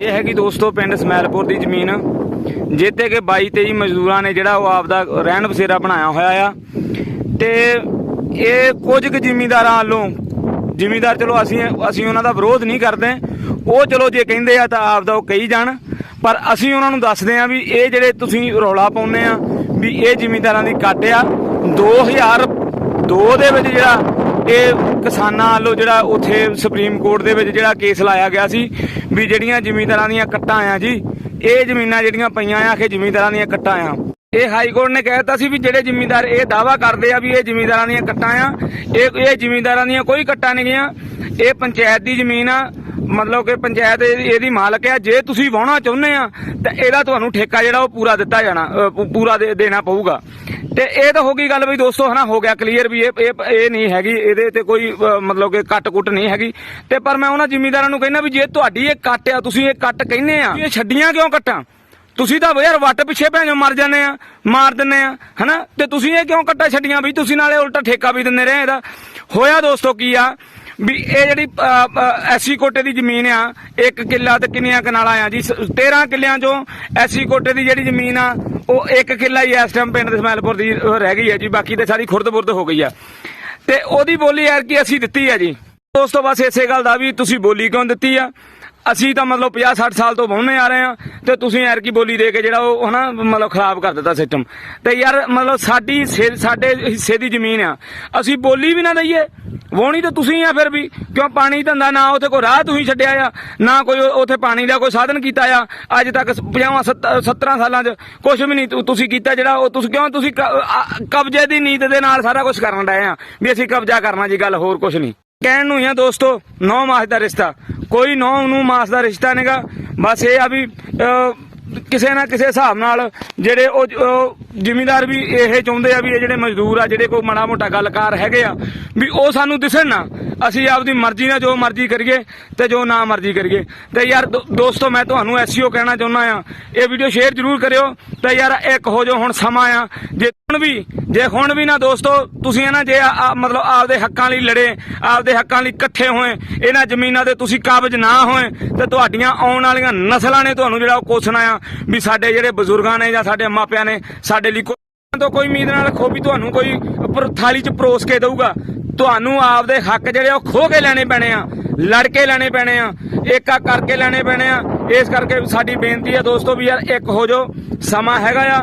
ਇਹ ਹੈਗੀ ਦੋਸਤੋ ਪਿੰਡ ਸਮੈਲਪੁਰ ਦੀ ਜ਼ਮੀਨ। ਜਿੱਥੇ ਕਿ 22 23 ਮਜ਼ਦੂਰਾਂ ਨੇ ਜਿਹੜਾ ਉਹ ਆਪਦਾ ਰਹਿਣ ਬਸੇਰਾ ਬਣਾਇਆ ਹੋਇਆ ਆ। ਤੇ ਇਹ ਕੁਝ ਕੁ ਜ਼ਿਮੀਂਦਾਰਾਂ ਵੱਲੋਂ, ਜ਼ਿਮੀਂਦਾਰ ਚਲੋ ਅਸੀਂ ਅਸੀਂ ਉਹਨਾਂ ਦਾ ਵਿਰੋਧ ਨਹੀਂ ਕਰਦੇ। ਉਹ ਚਲੋ ਜੇ ਕਹਿੰਦੇ ਆ ਤਾਂ ਆਪਦਾ ਉਹ ਕਹੀ ਜਾਣ। ਪਰ ਅਸੀਂ ਉਹਨਾਂ ਨੂੰ ਦੱਸਦੇ ਆ ਵੀ ਇਹ ਜਿਹੜੇ ਤੁਸੀਂ ਰੌਲਾ ਪਾਉਂਦੇ ਆ, ਵੀ ਇਹ ਜ਼ਿਮੀਂਦਾਰਾਂ ਦੀ ਕੱਟ ਆ। 2002 ਦੇ ਵਿੱਚ ਜਿਹੜਾ ਇਹ ਕਿਸਾਨਾਂ ਵੱਲੋਂ ਜਿਹੜਾ ਉੱਥੇ ਸੁਪਰੀਮ ਕੋਰਟ ਦੇ ਵਿੱਚ ਜਿਹੜਾ ਕੇਸ ਲਾਇਆ ਗਿਆ ਸੀ ਵੀ ਜਿਹੜੀਆਂ ਜ਼ਿਮੀਂਦਾਰਾਂ ਦੀਆਂ ਕੱਟਾਂ ਆ ਜੀ, ਇਹ ਜ਼ਮੀਨਾਂ ਜਿਹੜੀਆਂ ਪਈਆਂ ਆ ਕਿ ਜ਼ਿਮੀਂਦਾਰਾਂ ਦੀਆਂ ਕੱਟਾਂ ਆ ਇਹ ਹਾਈ ਕੋਰਟ ਨੇ ਕਹਿਤਾ ਸੀ ਵੀ ਜਿਹੜੇ ਜ਼ਿਮੀਂਦਾਰ ਇਹ ਦਾਵਾ ਕਰਦੇ ਆ ਵੀ ਇਹ ਜ਼ਿਮੀਂਦਾਰਾਂ ਦੀਆਂ ਕੱਟਾਂ ਆ, ਇਹ ਇਹ ਜ਼ਿਮੀਂਦਾਰਾਂ ਦੀਆਂ ਕੋਈ ਕੱਟਾਂ ਨਹੀਂ ਗੀਆਂ ਇਹ ਪੰਚਾਇਤ ਦੀ ਜ਼ਮੀਨ ਆ, ਮਤਲਬ ਕਿ ਪੰਚਾਇਤ ਇਹਦੀ ਮਾਲਕ ਆ, ਜੇ ਤੁਸੀਂ ਵਾਹੁਣਾ ਚਾਹੁੰਦੇ ਆ, ਤਾਂ ਇਹਦਾ ਤੁਹਾਨੂੰ ਠੇਕਾ ਜਿਹੜਾ ਉਹ ਪੂਰਾ ਦਿੱਤਾ ਜਾਣਾ ਪੂਰਾ ਦੇ- ਦੇਣਾ ਪਊਗਾ। ਤੇ ਇਹ ਤਾਂ ਹੋ ਗਈ ਗੱਲ ਵੀ ਦੋਸਤੋ, ਹਨਾ, ਹੋ ਗਿਆ ਕਲੀਅਰ ਵੀ ਇਹ ਇਹ ਨਹੀਂ ਹੈਗੀ, ਇਹਦੇ ਤੇ ਕੋਈ ਮਤਲਬ ਕਿ ਕੱਟ ਕੁੱਟ ਨਹੀਂ ਹੈਗੀ। ਤੇ ਪਰ ਮੈਂ ਉਹਨਾਂ ਜ਼ਿਮੀਂਦਾਰਾਂ ਨੂੰ ਕਹਿੰਦਾ ਵੀ ਜੇ ਤੁਹਾਡੀ ਇਹ ਕੱਟ ਆ, ਤੁਸੀਂ ਇਹ ਕੱਟ ਕਹਿੰਦੇ ਆ, ਇਹ ਛੱਡੀਆਂ ਕਿਉਂ ਕੱਟਾਂ? ਤੁਸੀਂ ਤਾਂ ਯਾਰ ਵੱਟ ਪਿੱਛੇ ਭੈਣੋ ਮਰ ਜਾਂਦੇ ਆ, ਮਾਰ ਦਿੰਨੇ ਆ, ਹਨਾ? ਤੇ ਤੁਸੀਂ ਇਹ ਕਿਉਂ ਕੱਟਾ ਛੱਡੀਆਂ? ਵੀ ਤੁਸੀਂ ਨਾਲੇ ਉਲਟਾ ਠੇਕਾ ਵੀ ਦਿੰਦੇ ਰਹੇ ਇਹਦਾ। ਹੋਇਆ ਦੋਸਤੋ ਕੀ ਆ? ਵੀ ਇਹ ਜਿਹੜੀ ਐਸੀ ਕੋਟੇ ਦੀ ਜ਼ਮੀਨ ਆ, ਇੱਕ ਕਿੱਲਾ ਤੇ ਕਿੰਨੀਆਂ ਕਨਾਲਾਂ ਆ ਜੀ? ਸ- 13 ਕਿੱਲਿਆਂ ਚੋਂ ਐਸੀ ਕੋਟੇ ਦੀ ਜਿਹੜੀ ਜ਼ਮੀਨ ਆ, ਉਹ ਇੱਕ ਕਿੱਲਾ ਹੀ ਇਸ ਟਾਈਮ ਪਿੰਡ ਦੇ ਸਮੈਲਪੁਰ ਦੀ ਰਹਿ ਗਈ ਹੈ ਜੀ, ਬਾਕੀ ਤੇ ਸਾਰੀ ਖੁਰਦ-ਬੁਰਦ ਹੋ ਗਈ ਆ। ਤੇ ਉਹਦੀ ਬੋਲੀ ਯਾਰ ਕੀ ਅਸੀਂ ਦਿੱਤੀ ਆ ਜੀ। ਉਸ ਤੋਂ ਬਸ ਇਸੇ ਗੱਲ ਦਾ ਵੀ ਤੁਸੀਂ ਬੋਲੀ ਕਿਉਂ ਦਿੱਤੀ ਆ? ਅਸੀਂ ਤਾਂ ਮਤਲਬ 50 60 ਸਾਲ ਤੋਂ ਵਾਹੁੰਦੇ ਆ ਰਹੇ ਆ ਤੇ ਤੁਸੀਂ ਯਾਰ ਕੀ ਬੋਲੀ ਦੇ ਕੇ ਜਿਹੜਾ ਉਹ ਹਨਾ ਮਤਲਬ ਖਰਾਬ ਕਰ ਦਿੱਤਾ ਸਿਸਟਮ ਤੇ ਯਾਰ ਮਤਲਬ ਸਾਡੀ ਸੇ- ਸਾਡੇ ਹਿੱਸੇ ਦੀ ਜ਼ਮੀਨ ਆ। ਅਸੀਂ ਬੋਲੀ ਵੀ ਨਾ ਦਈਏ। ਵਾਹੁਣੀ ਤਾਂ ਤੁਸੀਂ ਆ ਫਿਰ ਵੀ। ਕਿਉਂ ਪਾਣੀ ਧੰਦਾ ਨਾ ਉੱਥੇ ਕੋਈ ਰਾਹ ਤੁਸੀਂ ਛੱਡਿਆ ਆ, ਨਾ ਕੋਈ ਉਹ- ਉੱਥੇ ਪਾਣੀ ਦਾ ਕੋਈ ਸਾਧਨ ਕੀਤਾ ਆ। ਅੱਜ ਤੱਕ 50 17 ਸਾਲਾਂ 'ਚ ਕੁਝ ਵੀ ਨਹੀਂ ਤੁਸੀਂ ਕੀਤਾ ਜਿਹੜਾ ਉਹ ਤੁਸੀਂ ਕਿਉਂ ਤੁਸੀਂ ਕਬਜ਼ੇ ਦੀ ਨੀਤ ਦੇ ਨਾਲ ਸਾਰਾ ਕੁਝ ਕਰਨ ਰਹੇ ਆ ਵੀ ਅਸੀਂ ਕਬਜ਼ਾ ਕਰਨਾ ਜੀ, ਗੱਲ ਹੋਰ ਕੁਝ ਨਹੀਂ। ਕਹਿਣ ਨੂੰ ਹੀ ਆ ਦੋਸਤੋ, ਨੌ ਮਾਸ ਦਾ ਰਿਸ਼ਤਾ। ਕੋਈ ਨੌ ਨੂੰ ਮਾਸ ਦਾ ਰਿਸ਼ਤਾ ਨਹੀਂਗਾ। ਬਸ ਇਹ ਆ ਵੀ ਕਿਸੇ ਨਾ ਕਿਸੇ ਹਿਸਾਬ ਨਾਲ ਜਿਹੜੇ ਉਹ ਉਹ ਜ਼ਿਮੀਂਦਾਰ ਵੀ ਇਹ ਚਾਹੁੰਦੇ ਆ ਵੀ ਇਹ ਜਿਹੜੇ ਮਜ਼ਦੂਰ ਆ, ਜਿਹੜੇ ਕੋਈ ਮਾੜਾ ਮੋਟਾ ਗੱਲਕਾਰ ਹੈਗੇ ਆ, ਵੀ ਉਹ ਸਾਨੂੰ ਦਿਸਣ ਨਾ। ਅਸੀਂ ਆਪਦੀ ਮਰਜ਼ੀ ਨਾਲ ਜੋ ਮਰਜ਼ੀ ਕਰੀਏ ਤੇ ਜੋ ਨਾ ਮਰਜ਼ੀ ਕਰੀਏ। ਤੇ ਯਾਰ ਦੋ- ਦੋਸਤੋ, ਮੈਂ ਤੁਹਾਨੂੰ ਐਸਈਓ ਕਹਿਣਾ ਚਾਹੁੰਦਾ ਆ। ਇਹ ਵੀਡੀਓ ਸ਼ੇਅਰ ਜ਼ਰੂਰ ਕਰਿਓ। ਤੇ ਯਾਰ ਇੱਕ ਹੋ ਜੋ ਹੁਣ ਸਮਾਂ ਆ। ਜੇ ਹੁਣ ਵੀ ਜੇ ਹੁਣ ਵੀ ਨਾ ਦੋਸਤੋ, ਤੁਸੀਂ ਇਹ ਨਾ ਜੇ ਮਤਲਬ ਆਪਦੇ ਹੱਕਾਂ ਲਈ ਲੜੇ, ਆਪਦੇ ਹੱਕਾਂ ਲਈ ਇਕੱਠੇ ਹੋਏ, ਇਹਨਾਂ ਜ਼ਮੀਨਾਂ ਦੇ ਤੁਸੀਂ ਕਾਬਜ ਨਾ ਹੋਏ, ਤੇ ਤੁਹਾਡੀਆਂ ਆਉਣ ਵਾਲੀਆਂ ਨਸਲਾਂ ਨੇ ਤੁਹਾਨੂੰ ਜਿਹੜਾ ਉਹ ਕੋਸਣਾ ਆ ਵੀ ਸਾਡੇ ਜਿਹੜੇ ਬਜ਼ੁਰਗਾਂ ਨੇ ਜਾਂ ਸਾਡੇ ਮਾਪਿਆਂ ਨੇ, ਸਾਡੇ ਲਈ ਕੋਈ ਤੋਂ ਕੋਈ ਉਮੀਦ ਨਾਲ ਰੱਖੋ ਵੀ ਤੁਹਾਨੂੰ ਕੋਈ ਪਰ ਥਾਲੀ 'ਚ ਪਰੋਸ ਕੇ ਦੇਊਗਾ। ਤੁਹਾਨੂੰ ਆਪਦੇ ਹੱਕ ਜਿਹੜੇ ਉਹ ਖੋ ਕੇ ਲੈਣੇ ਪੈਣੇ ਆ, ਲੜ ਕੇ ਲੈਣੇ ਪੈਣੇ ਆ ਏਕਾ ਕਰਕੇ ਲੈਣੇ ਪੈਣੇ ਆ। ਇਸ ਕਰਕੇ ਸਾਡੀ ਬੇਨਤੀ ਹੈ ਦੋਸਤੋ ਵੀ ਯਾਰ ਇੱਕ ਹੋ ਜਾਓ, ਸਮਾਂ ਹੈਗਾ ਆ